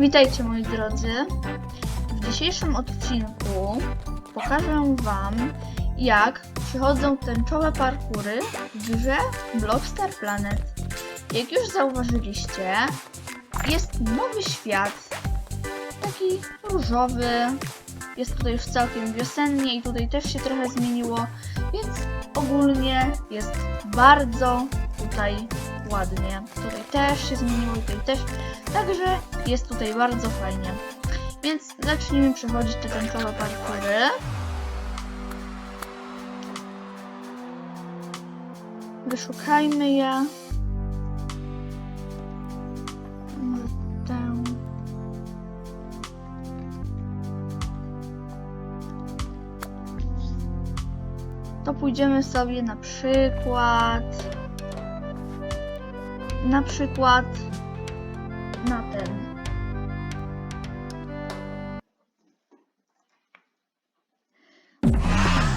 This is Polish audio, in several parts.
Witajcie moi drodzy. W dzisiejszym odcinku pokażę Wam, jak przychodzą tęczowe parkury w grze Blockstar Planet. Jak już zauważyliście, jest nowy świat, taki różowy. Jest tutaj już całkiem wiosennie i tutaj też się trochę zmieniło, więc ogólnie jest bardzo tutaj ładnie. Tutaj też się zmieniło tutaj też. Także jest tutaj bardzo fajnie. Więc zacznijmy przechodzić te tęczowe parkury. Wyszukajmy je. To pójdziemy sobie na przykład. Na przykład na ten.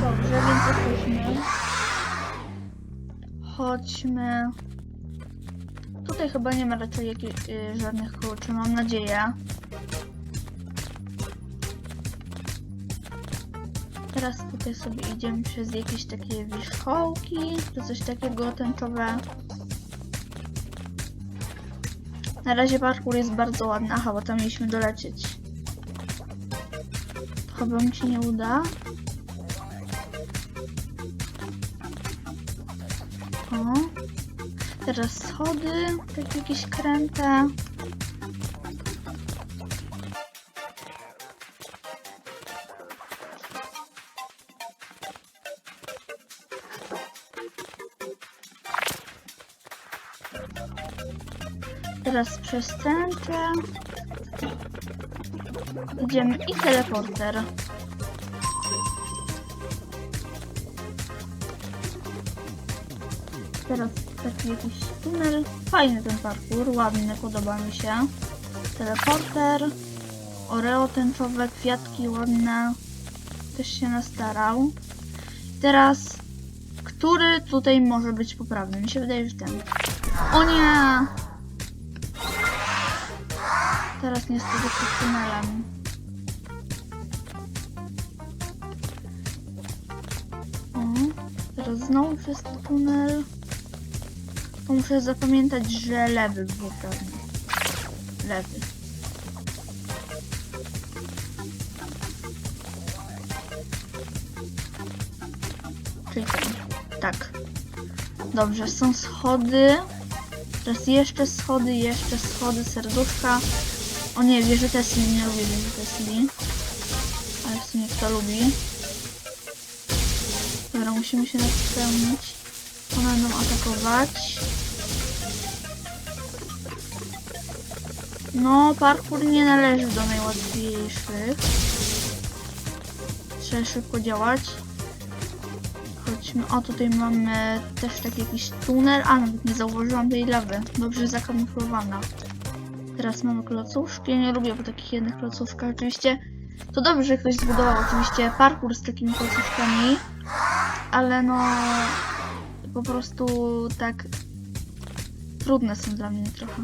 Dobrze, więc jesteśmy. Chodźmy. Tutaj chyba nie ma raczej jakich, y, żadnych kluczy, mam nadzieję. Teraz tutaj sobie idziemy przez jakieś takie wierzchołki, czy coś takiego tęczowe. Na razie parkour jest bardzo ładny. Aha, bo tam mieliśmy dolecieć. Chyba mi się nie uda. O. Teraz schody, tak jakieś kręte. Teraz przez. Idziemy i teleporter. Teraz taki jakiś tunel. Fajny ten parkour, ładny, podoba mi się. Teleporter. Oreo tęczowe, kwiatki ładne. Też się nastarał. Teraz, który tutaj może być poprawny? Mi się wydaje, że ten. O nie! Teraz niestety przed tunelem. O, teraz znowu przez tunel. To muszę zapamiętać, że lewy był pewnie. Lewy. Czyli ten. Tak. Dobrze, są schody. Teraz jeszcze schody, jeszcze schody, serduszka. O nie, wieży Tesli, nie lubię wieży Tesli. Ale w sumie kto lubi. Dobra, musimy się napełnić. One będą atakować. No, parkour nie należy do najłatwiejszych. Trzeba szybko działać. Chodźmy. O, tutaj mamy też taki jakiś tunel. A, nawet nie zauważyłam tej lawy. Dobrze zakamuflowana. Teraz mamy klocuszki. Nie lubię po takich jednych klocuszkach. Oczywiście to dobrze, że ktoś zbudował oczywiście parkour z takimi klocuszkami. Ale no po prostu tak trudne są dla mnie trochę.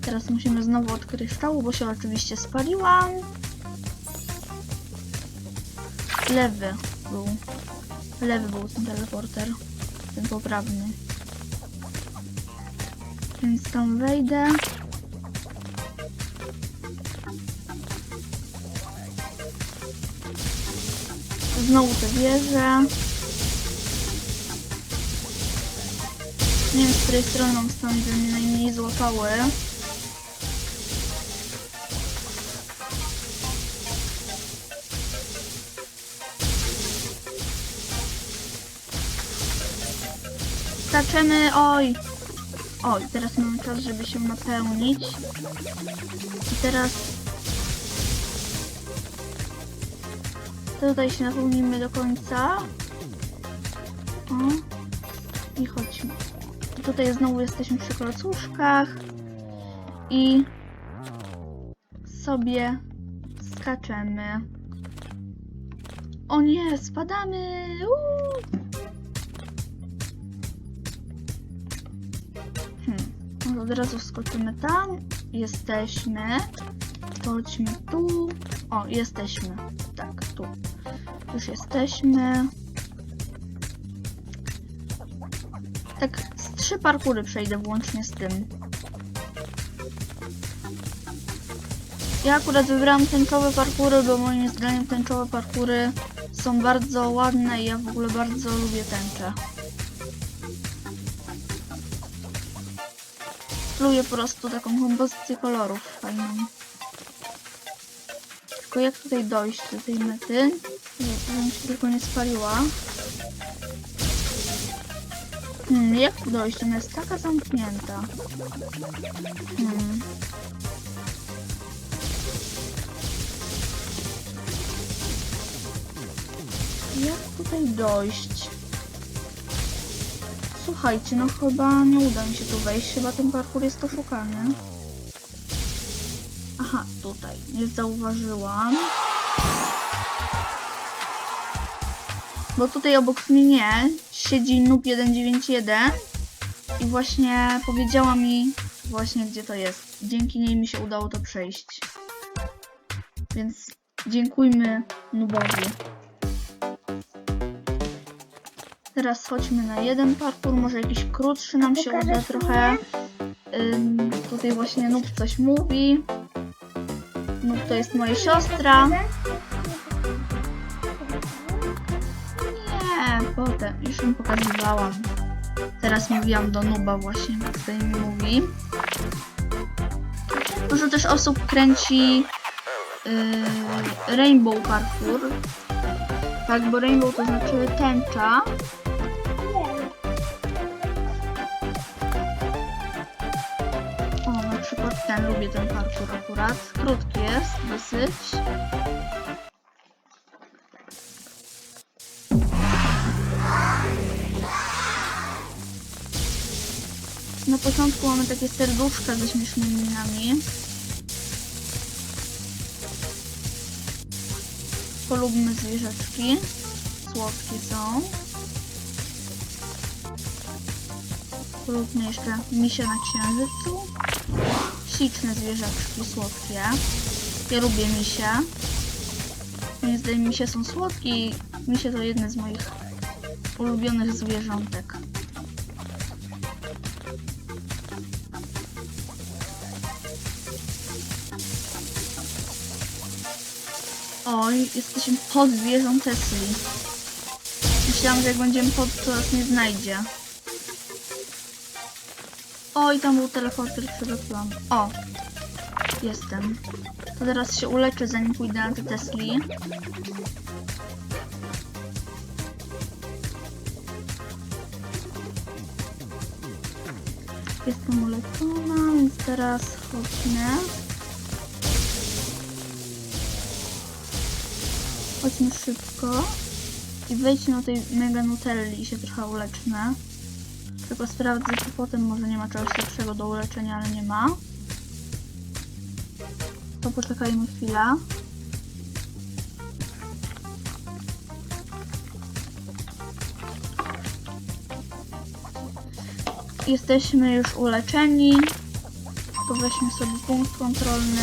Teraz musimy znowu od kryształu, bo się oczywiście spaliłam. Lewy był. Lewy był ten teleporter. Ten poprawny. Więc tam wejdę. Znowu te wieże. Nie wiem, z której strony mam stąd, najmniej złapały. Skaczemy, oj! Oj, teraz mamy czas, żeby się napełnić. I teraz... To tutaj się napełnimy do końca. O. I chodźmy. Tutaj znowu jesteśmy przy klocuszkach. I sobie skaczemy. O nie, spadamy! Hmm. No od razu skoczymy tam. jesteśmy. Chodźmy tu. O, jesteśmy. Tak, tu. Już jesteśmy. Tak, z trzy parkury przejdę włącznie z tym. Ja akurat wybrałam tęczowe parkury, bo moim zdaniem tęczowe parkury są bardzo ładne i ja w ogóle bardzo lubię tęcze. Lubię po prostu taką kompozycję kolorów fajną. Tylko jak tutaj dojść do tej mety? Żebym się tylko nie spaliła. Hmm, jak tu dojść? Ona jest taka zamknięta. Hmm. Jak tutaj dojść? Słuchajcie, no chyba nie uda mi się tu wejść, chyba ten parkour jest oszukany. Tutaj, nie zauważyłam. Bo tutaj obok mnie siedzi Noob 191 i właśnie powiedziała mi właśnie gdzie to jest. Dzięki niej mi się udało to przejść. Więc dziękujmy Noobowi. Teraz chodźmy na jeden parkour, może jakiś krótszy nam się uda trochę. Ym, tutaj właśnie Noob coś mówi. Noob to jest moja siostra. Nie, potem, już im pokazywałam. Teraz mówiłam do Nuba właśnie, jak tutaj mi mówi. Dużo też osób kręci yy, Rainbow Parkour. Tak, bo Rainbow to znaczy tęcza. Ten, lubię ten parkour akurat. Krótki jest, dosyć. Na początku mamy takie serduszka ze śmiesznymi minami. Polubmy zwierzaczki. Słodkie są. Polubmy jeszcze misie na księżycu. Śliczne zwierzaczki, słodkie. Ja lubię misie. Moim zdaniem misie są słodkie i misie to jedne z moich ulubionych zwierzątek. Oj, jesteśmy pod wieżą. Myślałam, że jak będziemy pod, to nas nie znajdzie. Oj, tam był teleporter, przegapiłam. O, jestem. To teraz się uleczę, zanim pójdę na te Tesli. Jestem uleczona, więc teraz chodźmy. Chodźmy szybko i wejdźmy do tej mega nutelli i się trochę uleczmy. Tylko sprawdzę, czy potem może nie ma czegoś lepszego do uleczenia, ale nie ma. To poczekajmy chwilę. Jesteśmy już uleczeni. To weźmy sobie punkt kontrolny.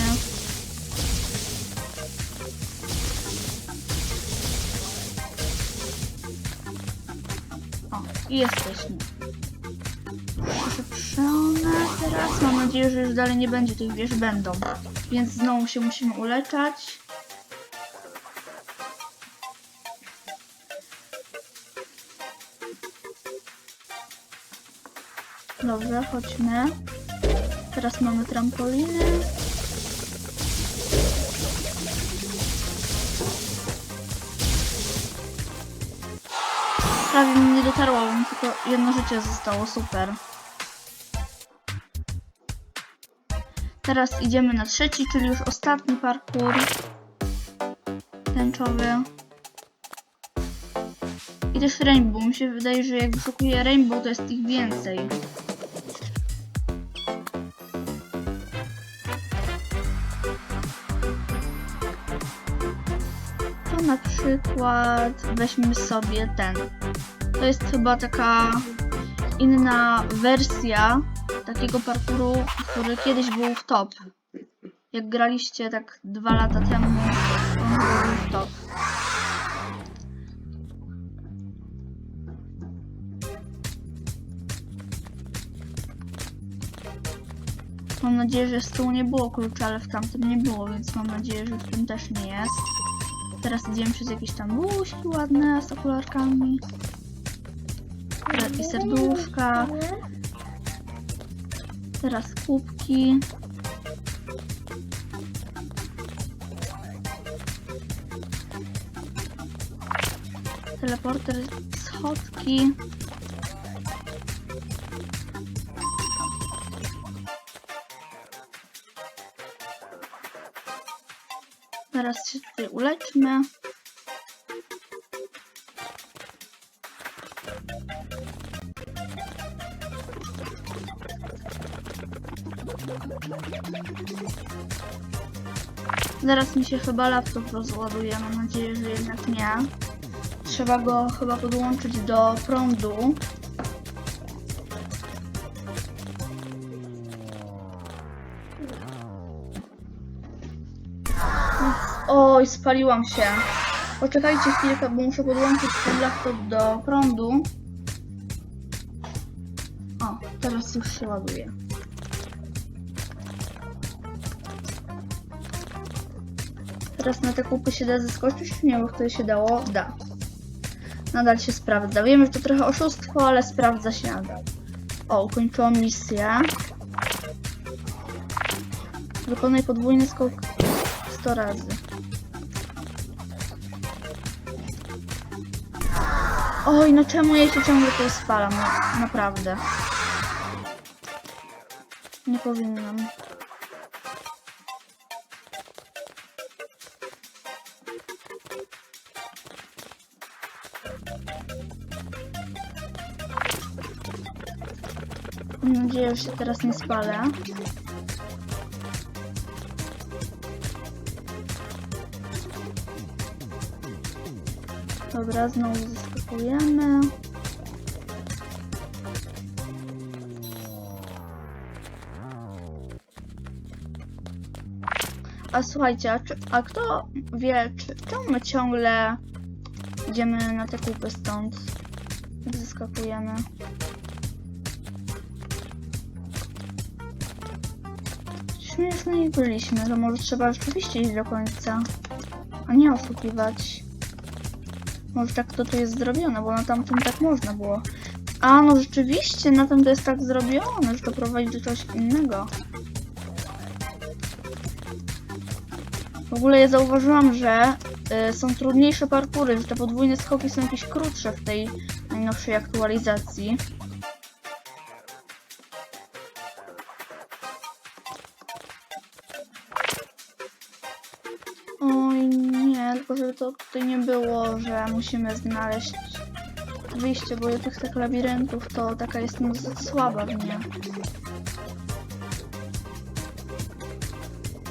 O, i jesteśmy. Nadzieję, że już dalej nie będzie tych wież będą. Więc znowu się musimy uleczać. Dobrze, chodźmy. Teraz mamy trampoliny. Prawie mi nie dotarło, tylko jedno życie zostało, super. Teraz idziemy na trzeci, czyli już ostatni parkour tęczowy. I też Rainbow. Mi się wydaje, że jak wyszukuję Rainbow, to jest ich więcej. To na przykład weźmy sobie ten. To jest chyba taka inna wersja takiego parkouru, który kiedyś był w top. Jak graliście tak dwa lata temu, on był w top. Mam nadzieję, że z tyłu nie było klucza, ale w tamtym nie było, więc mam nadzieję, że w tym też nie jest. Teraz idziemy przez jakieś tam buźki ładne z okularkami. I serduszka. Teraz kubki. Teleporter, schodki. Teraz się tutaj uleczmy. Zaraz mi się chyba laptop rozładuje, mam nadzieję, że jednak nie. Trzeba go chyba podłączyć do prądu. Oj, spaliłam się. Poczekajcie chwilkę, bo muszę podłączyć ten laptop do prądu. O, teraz już się ładuje. Teraz na te kupy się da zeskoczyć? Nie, bo wtedy się dało. Da. Nadal się sprawdza. Wiem, że to trochę oszustwo, ale sprawdza się nadal. O, ukończyłam misję. Wykonaj podwójny skok 100 razy. Oj, no czemu ja się ciągle tu spalam? No, naprawdę. Nie powinnam. Mam nadzieję, że się teraz nie spalę. Dobra, znowu zaskakujemy. A słuchajcie, a, czy, a kto wie, czy, czemu my ciągle idziemy na te kupy stąd? Zaskakujemy. Przecież my już na nich byliśmy, to może trzeba rzeczywiście iść do końca, a nie oszukiwać. Może tak to tu jest zrobione, bo na tamtym tak można było. A, no rzeczywiście, na tym to jest tak zrobione, że to prowadzi do czegoś innego. W ogóle ja zauważyłam, że y, są trudniejsze parkury, że te podwójne skoki są jakieś krótsze w tej najnowszej aktualizacji. Żeby to tutaj nie było, że musimy znaleźć wyjście, bo tych tak labiryntów to taka jestem dosyć słaba w nie.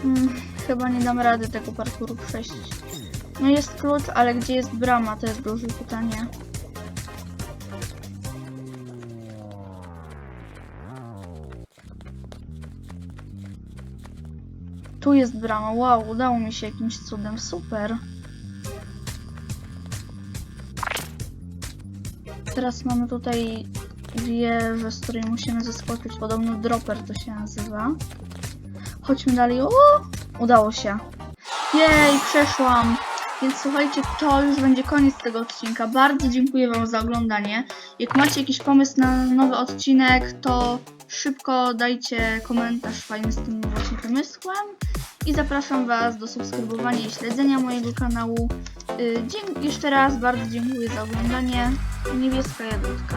Hmm, chyba nie dam rady tego parkouru przejść. No jest klucz, ale gdzie jest brama? To jest duże pytanie. Tu jest brama. Wow, udało mi się jakimś cudem. Super. Teraz mamy tutaj wieżę, z której musimy zeskoczyć. Podobno dropper to się nazywa. Chodźmy dalej. O! Udało się. Jej, przeszłam. Więc słuchajcie, to już będzie koniec tego odcinka. Bardzo dziękuję Wam za oglądanie. Jak macie jakiś pomysł na nowy odcinek, to szybko dajcie komentarz fajny z tym właśnie pomysłem. I zapraszam Was do subskrybowania i śledzenia mojego kanału. Yy, dzięki jeszcze raz, bardzo dziękuję za oglądanie. Niebieska jagódka.